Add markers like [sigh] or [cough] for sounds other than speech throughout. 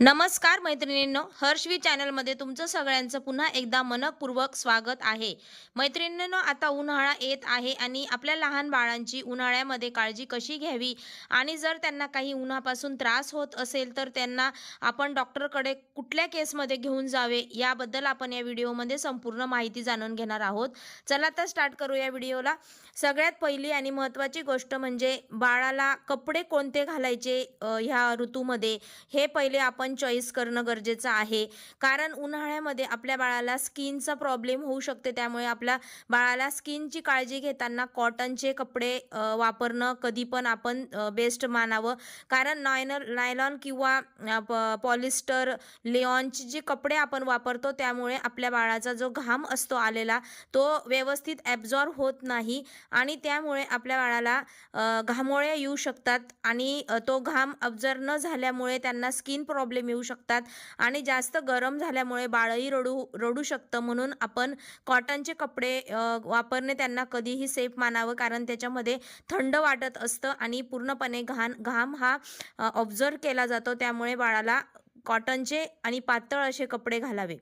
नमस्कार मैत्रिणींनो हर्षवी चॅनलमध्ये तुमचं सगळ्यांचं पुन्हा एकदा मनपूर्वक स्वागत आहे. मैत्रिणींनो आता उन्हाळा येत आहे आणि आपल्या लहान बाळांची उन्हाळ्यामध्ये काळजी कशी घ्यावी? आणि जर त्यांना काही उन्हापासून त्रास होत असेल तर त्यांना आपण डॉक्टरकडे कुठल्या केसमध्ये घेऊन जावे याबद्दल आपण या व्हिडिओमध्ये संपूर्ण माहिती जाणून घेणार आहोत. चला तर स्टार्ट करू या व्हिडिओला. सगळ्यात पहिली आणि महत्त्वाची गोष्ट म्हणजे बाळाला कपडे कोणते घालायचे ह्या ऋतूमध्ये? हे पहिले आपण चॉईस करणं गरजेचं आहे. कारण उन्हाळ्यामध्ये आपल्या बाळाला स्किनचा प्रॉब्लेम होऊ शकते. त्यामुळे आपल्या बाळाला स्किनची काळजी घेताना कॉटनचे कपडे वापरणं कधी पण आपण बेस्ट मानावं. कारण नायनर नायलॉन किंवा प- पॉलिस्टर लेऑनचे जे कपडे आपण वापरतो त्यामुळे आपल्या बाळाचा जो घाम असतो आलेला तो व्यवस्थित ॲब्झॉर्ब होत नाही आणि त्यामुळे आपल्या बाळाला घामोळ्या येऊ शकतात आणि तो घाम अब्झर्व न झाल्यामुळे त्यांना स्किन प्रॉब्लेम येऊ शकतात. आणि जास्त गरम झाल्यामुळे बाळही रडू रडू शकतं. म्हणून आपण कॉटनचे कपडे वापरणे त्यांना कधीही सेफ मानावं. कारण त्याच्यामध्ये थंड वाटत असतं आणि पूर्णपणे घाण घाम हा ऑब्झर्व केला जातो. त्यामुळे बाळाला कॉटनचे आणि पातळ असे कपडे घालावे.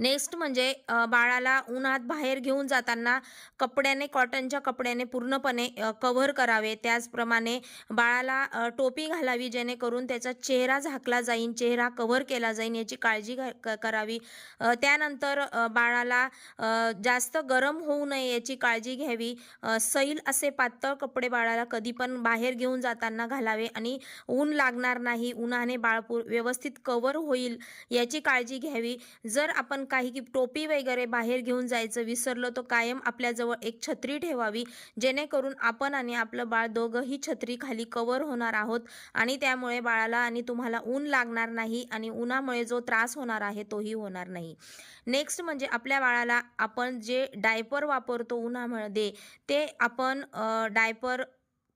नेक्स्ट म्हणजे बाळाला उन्हात बाहेर घेऊन जाताना कपड्याने कॉटनच्या कपड्याने पूर्णपणे कव्हर करावे. त्याचप्रमाणे बाळाला टोपी घालावी जेणेकरून त्याचा चेहरा झाकला जाईल चेहरा कव्हर केला जाईल याची काळजी क- करावी. त्यानंतर बाळाला जास्त गरम होऊ नये याची काळजी घ्यावी. सैल असे पातळ कपडे बाळाला कधी पण बाहेर घेऊन जाताना घालावे आणि ऊन लागणार नाही. उन्हाने बाळपूर व्यवस्थित कव्हर होईल याची काळजी घ्यावी. जर आपण काही की टोपी वगैरे बाहेर घेऊन जायचं विसरलं तर कायम आपल्याजवळ एक छत्री ठेवावी जेणेकरून आपण आणि आपलं बाळ दोघंही छत्री खाली कवर होणार आहोत आणि त्यामुळे बाळाला आणि तुम्हाला ऊन लागणार नाही आणि उन्हामुळे जो त्रास होणार आहे तोही होणार नाही. नेक्स्ट म्हणजे आपल्या बाळाला आपण जे डायपर वापरतो उन्हामध्ये ते आपण डायपर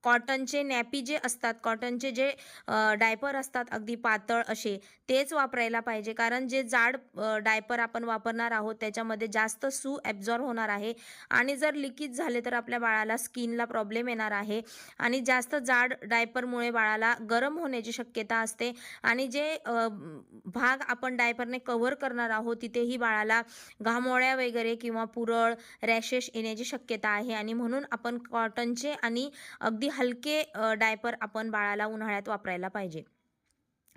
कॉटनचे नॅपी जे असतात कॉटनचे जे डायपर असतात अगदी पातळ असे तेच वापरायला पाहिजे. कारण जे जाड डायपर आपण वापरणार आहोत त्याच्यामध्ये जास्त सू ॲब्झॉर्ब होणार आहे. आणि जर लिकेज झाले तर आपल्या बाळाला स्किनला प्रॉब्लेम येणार आहे. आणि जास्त जाड डायपरमुळे बाळाला गरम होण्याची शक्यता असते. आणि जे भाग आपण डायपरने कव्हर करणार आहोत तिथेही बाळाला घामोळ्या वगैरे किंवा पुरळ रॅशेस येण्याची शक्यता आहे. आणि म्हणून आपण कॉटनचे आणि अगदी हलके डायपर आपण बाळाला उन्हाळ्यात वापरायला पाहिजे.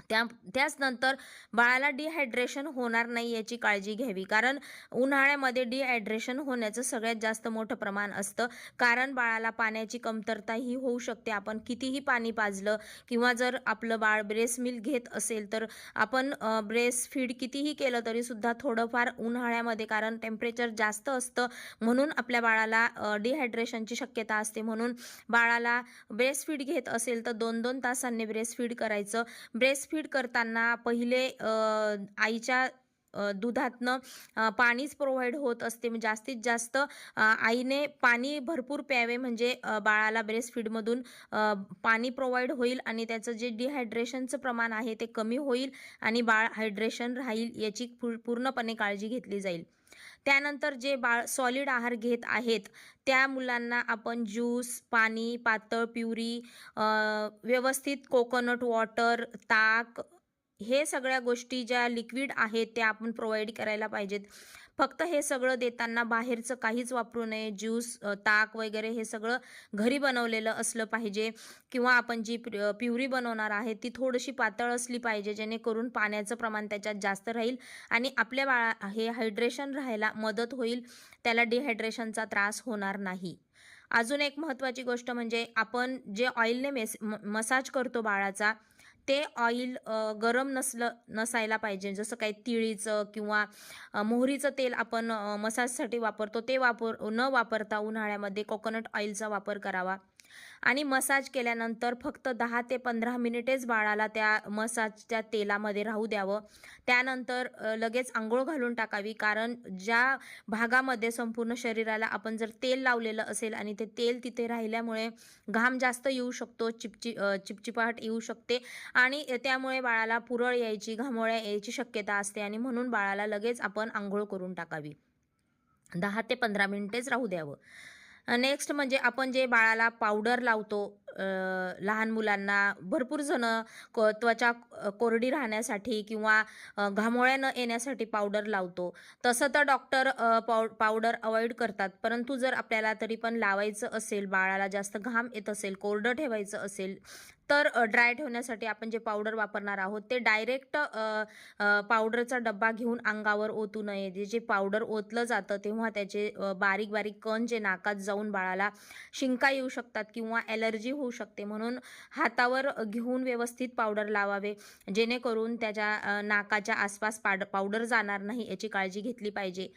त्या त्याच नंतर बाळाला डिहायड्रेशन होणार नाही याची काळजी घ्यावी. कारण उन्हाळ्यामध्ये डिहायड्रेशन होण्याचं सगळ्यात जास्त मोठं प्रमाण असतं. कारण बाळाला पाण्याची कमतरताही होऊ शकते. आपण कितीही पाणी पाजलं किंवा जर आपलं बाळ ब्रेस्ट मिल्क घेत असेल तर आपण ब्रेस्ट फीड कितीही केलं तरीसुद्धा थोडंफार उन्हाळ्यामध्ये कारण टेम्परेचर जास्त असतं. म्हणून आपल्या बाळाला डिहायड्रेशनची शक्यता असते. म्हणून बाळाला ब्रेस्ट फीड घेत असेल तर दोन दोन तासांनी ब्रेस्ट फीड करायचं. ब्रेस्ट फीड करताना पहिले आईच्या दुधातनं पाणीच प्रोव्हाइड होत असते. म्हणजे जास्तीत जास्त आईने पाणी भरपूर प्यावे. म्हणजे बाळाला ब्रेस्ट फीडमधून पाणी प्रोव्हाइड होईल आणि त्याचं जे डिहायड्रेशनचं प्रमाण आहे ते कमी होईल आणि बाळ हायड्रेशन राहील याची पूर्णपणे काळजी घेतली जाईल. त्यानंतर जे बाळ सॉलिड आहार घेत आहेत त्या मुलांना आपण ज्यूस पाणी पातळ प्युरी व्यवस्थित कोकोनट वॉटर ताक हे सगळ्या गोष्टी ज्या लिक्विड आहेत त्या आपण प्रोव्हाइड करायला पाहिजेत. फक्त हे सगळं देताना बाहेरचं काहीच वापरू नये. ज्यूस ताक वगैरे हे सगळं घरी बनवलेलं असलं पाहिजे. किंवा आपण जी प्युरी बनवणार आहे ती थोडीशी पातळ असली पाहिजे जेणेकरून पाण्याचं प्रमाण त्याच्यात जास्त राहील आणि आपल्या बाळा हे हायड्रेशन राहायला मदत होईल. त्याला डिहायड्रेशनचा त्रास होणार नाही. अजून एक महत्त्वाची गोष्ट म्हणजे आपण जे ऑइलने मेस म मसाज करतो बाळाचा ते ऑइल गरम नसलं नसायला पाहिजे. जसं काही तिळीचं किंवा मोहरीचं तेल आपण मसाजसाठी वापरतो ते वापर न वापरता उन्हाळ्यामध्ये कोकोनट ऑइलचा वापर करावा. आणि मसाज केल्यानंतर फक्त दहा ते पंधरा मिनिटेच बाळाला त्या मसाजच्या तेलामध्ये राहू द्यावं. त्यानंतर लगेच आंघोळ घालून टाकावी. कारण ज्या भागामध्ये संपूर्ण शरीराला आपण जर तेल लावलेलं असेल आणि ते तेल तिथे राहिल्यामुळे घाम जास्त येऊ शकतो चिपचि चिपचिपाट येऊ शकते आणि त्यामुळे बाळाला पुरळ यायची घामोळ्या यायची शक्यता असते आणि म्हणून बाळाला लगेच आपण आंघोळ करून टाकावी. दहा ते पंधरा मिनिटेच राहू द्यावं. नेक्स्ट म्हणजे आपण जे बाळाला पावडर लावतो लहान मुलांना भरपूर जण क त्वचा कोरडी राहण्यासाठी किंवा घामोळ्यानं घामोळ्या न येण्यासाठी पावडर लावतो. तसं तर डॉक्टर पाव पावडर अवॉइड करतात. परंतु जर आपल्याला तरी पण लावायचं असेल बाळाला जास्त घाम येत असेल कोरडं ठेवायचं असेल तर ड्राय ठेवण्यासाठी आपण जे पावडर वापरणार आहोत ते डायरेक्ट पावडरचा डब्बा घेऊन अंगावर ओतू नये. जे जे पावडर ओतलं जातं तेव्हा त्याचे बारीक बारीक कण जे नाकात जाऊन बाळाला शिंका येऊ शकतात किंवा ॲलर्जी होऊ शकते. म्हणून हातावर घेऊन व्यवस्थित पावडर लावावे. जेणेकरून त्याच्या नाकाच्या आसपास पाड पावडर जाणार नाही याची काळजी घेतली पाहिजे.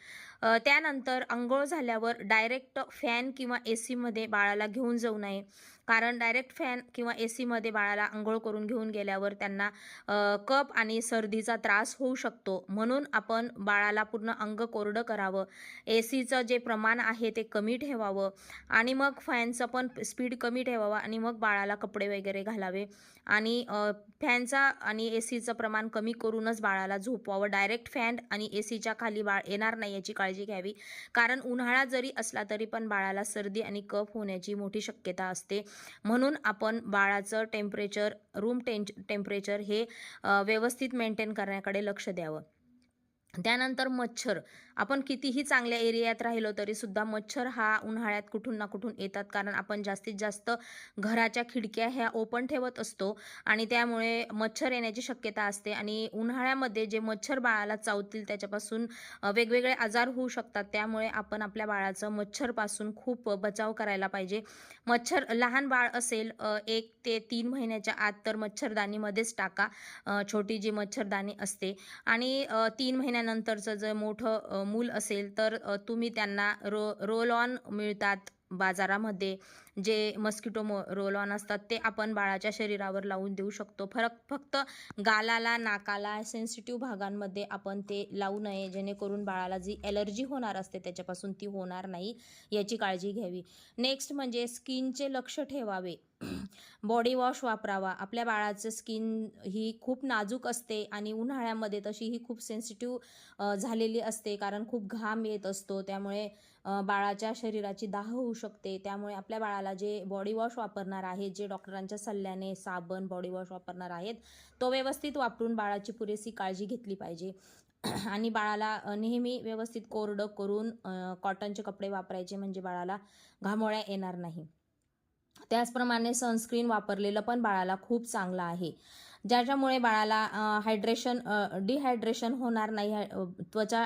त्यानंतर अंघोळ झाल्यावर डायरेक्ट फॅन किंवा ए सीमध्ये बाळाला घेऊन जाऊ नये. कारण डायरेक्ट फॅन किंवा ए सीमध्ये बाळाला आंघोळ करून घेऊन गेल्यावर त्यांना कप आणि सर्दीचा त्रास होऊ शकतो. म्हणून आपण बाळाला पूर्ण अंग कोरडं करावं. ए सीचं जे प्रमाण आहे ते कमी ठेवावं. आणि मग फॅनचं पण स्पीड कमी ठेवावं आणि मग बाळाला कपडे वगैरे घालावे. आणि फॅनचा आणि ए सीचं प्रमाण कमी करूनच बाळाला झोपवावं. डायरेक्ट फॅन आणि ए सीच्या खाली बाळ येणार नाही याची काळजी काळजी घ्यावी. कारण उन्हाळा जरी असला तरी पण बाळाला सर्दी आणि कफ होण्याची मोठी शक्यता असते. म्हणून आपण बाळाचं टेम्परेचर रूम टें टेम्परेचर हे व्यवस्थित मेंटेन करण्याकडे लक्ष द्यावं. त्यानंतर मच्छर. आपण कितीही चांगल्या एरियात राहिलो तरी सुद्धा मच्छर हा उन्हाळ्यात कुठून ना कुठून येतात. कारण आपण जास्तीत जास्त घराच्या खिडक्या ह्या ओपन ठेवत असतो आणि त्यामुळे मच्छर येण्याची शक्यता असते आणि उन्हाळ्यामध्ये जे मच्छर बाळाला चावतील त्याच्यापासून वेगवेगळे आजार होऊ शकतात. त्यामुळे आपण आपल्या बाळाचं मच्छरपासून खूप बचाव करायला पाहिजे. मच्छर लहान बाळ असेल एक ते तीन महिन्याच्या आत तर मच्छरदाणीमध्येच टाका. छोटी जी मच्छरदाणी असते आणि तीन महिन्या महिन्यानंतरचं जर मोठं मूल असेल तर तुम्ही त्यांना रो रोल ऑन मिळतात बाजारामध्ये. जे मस्किटो मो रोल ऑन असतात ते आपण बाळाच्या शरीरावर लावून देऊ शकतो. फरक फक्त गालाला नाकाला सेन्सिटिव्ह भागांमध्ये आपण ते लावू नये जेणेकरून बाळाला जी ॲलर्जी होणार असते त्याच्यापासून ती होणार नाही याची काळजी घ्यावी. नेक्स्ट म्हणजे स्किनचे लक्ष ठेवावे. [clears throat] बॉडी वॉश वापरावा. आपल्या बाळाचं स्किन ही खूप नाजूक असते आणि उन्हाळ्यामध्ये तशी ही खूप सेन्सिटिव्ह झालेली असते कारण खूप घाम येत असतो. त्यामुळे बाळाच्या शरीराची दाह होऊ शकते. त्यामुळे आपल्या बाळाला जे बॉडी वॉश वापरणार आहे जे डॉक्टरांच्या सल्ल्याने साबण बॉडी वॉश वापरणार आहेत तो व्यवस्थित वापरून बाळाची पुरेशी काळजी घेतली पाहिजे. [clears throat] आणि बाळाला नेहमी व्यवस्थित कोरडं करून कॉटनचे कपडे वापरायचे म्हणजे बाळाला घामोळ्या येणार नाही. त्याचप्रमाणे सनस्क्रीन वापरलेलं पण बाळाला खूप चांगलं आहे. ज्याच्यामुळे बाळाला हायड्रेशन डिहायड्रेशन होणार नाही त्वचा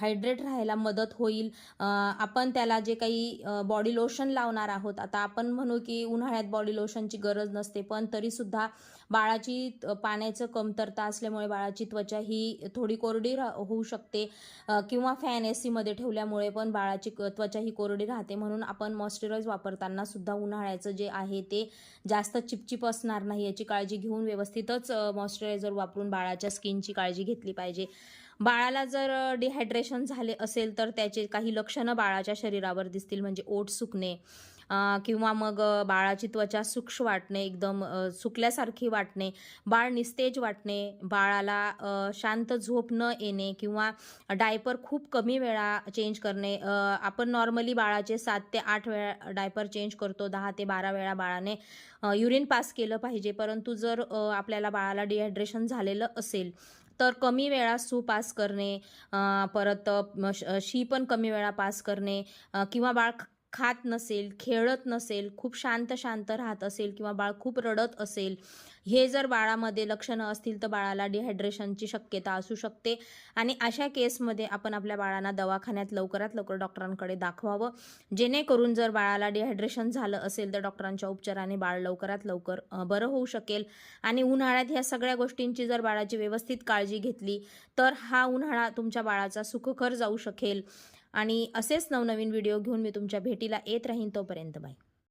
हायड्रेट राहायला मदत होईल. आपण त्याला जे काही बॉडी लोशन लावणार आहोत आता आपण म्हणू की उन्हाळ्यात बॉडी लोशनची गरज नसते पण तरीसुद्धा बाळाची पाण्याचं कमतरता असल्यामुळे बाळाची त्वचा ही थोडी कोरडी रा होऊ शकते. किंवा फॅन ए सीमध्ये ठेवल्यामुळे पण बाळाची क- त्वचा ही कोरडी राहते. म्हणून आपण मॉइश्चराईज वापरताना सुद्धा उन्हाळ्याचं जे आहे ते जास्त चिपचिप असणार नाही याची काळजी घेऊन व्यवस्थितच मॉइश्चरायझर वापरून बाळाच्या स्किनची काळजी घेतली पाहिजे. बाळाला जर डिहायड्रेशन झाले असेल तर त्याचे काही लक्षणं बाळाच्या शरीरावर दिसतील म्हणजे ओठ सुकणे किंवा मग बाळाची त्वचा सूक्ष्म वाटणे एकदम सुकल्यासारखी वाटणे बाळ निस्तेज वाटणे बाळाला शांत झोप न येणे किंवा डायपर खूप कमी वेळा चेंज करणे आपण नॉर्मली बाळाचे सात ते आठ वेळा डायपर चेंज करतो दहा ते बारा वेळा बाळाने युरिन पास केलं पाहिजे. परंतु जर आपल्याला बाळाला डिहायड्रेशन झालेलं असेल तर कमी वेळा सू पास करणे परत श- शी पण कमी वेळा पास करणे किंवा बाळ खात नसेल खेळत नसेल खूप शांत शांत राहत असेल किंवा बाळ खूप रडत असेल हे जर बाळामध्ये लक्षणं असतील तर बाळाला डिहायड्रेशनची शक्यता असू शकते. आणि अशा केसमध्ये आपण आपल्या बाळांना दवाखान्यात लवकरात लवकर डॉक्टरांकडे दाखवावं. जेणेकरून जर बाळाला डिहायड्रेशन झालं असेल तर डॉक्टरांच्या उपचाराने बाळ लवकरात लवकर बरं होऊ शकेल. आणि उन्हाळ्यात ह्या सगळ्या गोष्टींची जर बाळाची व्यवस्थित काळजी घेतली तर हा उन्हाळा तुमच्या बाळाचा सुखकर जाऊ शकेल. आणि असेच नवनवीन व्हिडिओ घेऊन मी तुमच्या भेटीला येत राहीन तोपर्यंत बाय.